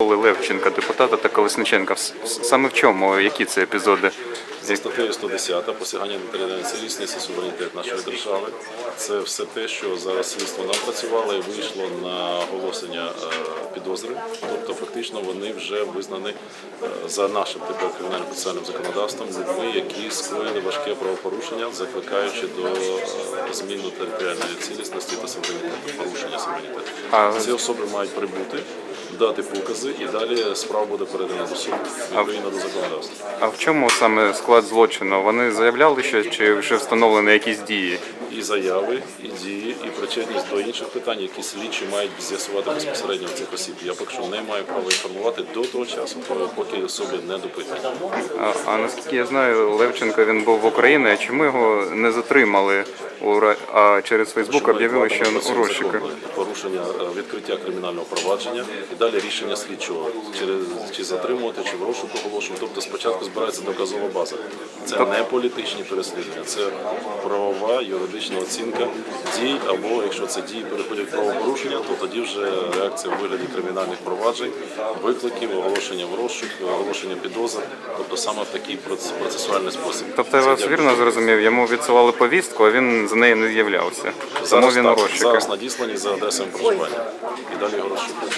Левченка, депутата та Колесниченка. Саме в чому? Які це епізоди? За статтею 110 посягання на територіальну цілісність і суверенітет нашої держави. Це все те, що зараз слідство напрацювало і вийшло на оголошення е, підозри. Тобто, фактично, вони вже визнані е, за нашим тепер кримінальним процесуальним законодавством людьми, які скоїли важке правопорушення, закликаючи до е, зміни територіальної цілісності та суверенітету, порушення суверенітету. Ці особи мають прибути, дати покази, і далі справа буде передана до суду відповідно до законодавства. А в чому саме склад злочину? Вони заявляли щось чи вже встановлені якісь дії? і заяви, і дії, і причетність до інших питань, які слідчі мають з'ясувати безпосередньо в цих осіб. Я поки що не маю права інформувати до того часу, поки особи не допитані. А, а наскільки я знаю, Левченко він був в Україні. Чому його не затримали? А через Фейсбук об'явили, що розшуку. порушення е, відкриття кримінального провадження і далі рішення слідчого через чи затримувати, чи в розшук оголошувати. Тобто спочатку збирається доказова база. Це не політичні переслідування, це правова юридична оцінка дій, або якщо це дії переходять в правопорушення, то тоді вже реакція в вигляді кримінальних проваджень, викликів, оголошення в розшук, оголошення підозр, тобто саме в такий проц- процесуальний спосіб. Тобто я вас вірно зрозумів, йому відсилали повістку, а він за нею не з'являвся. Тому Зараз, він так, розшуку. зараз надіслані за адресою проживання. І далі його розшукують.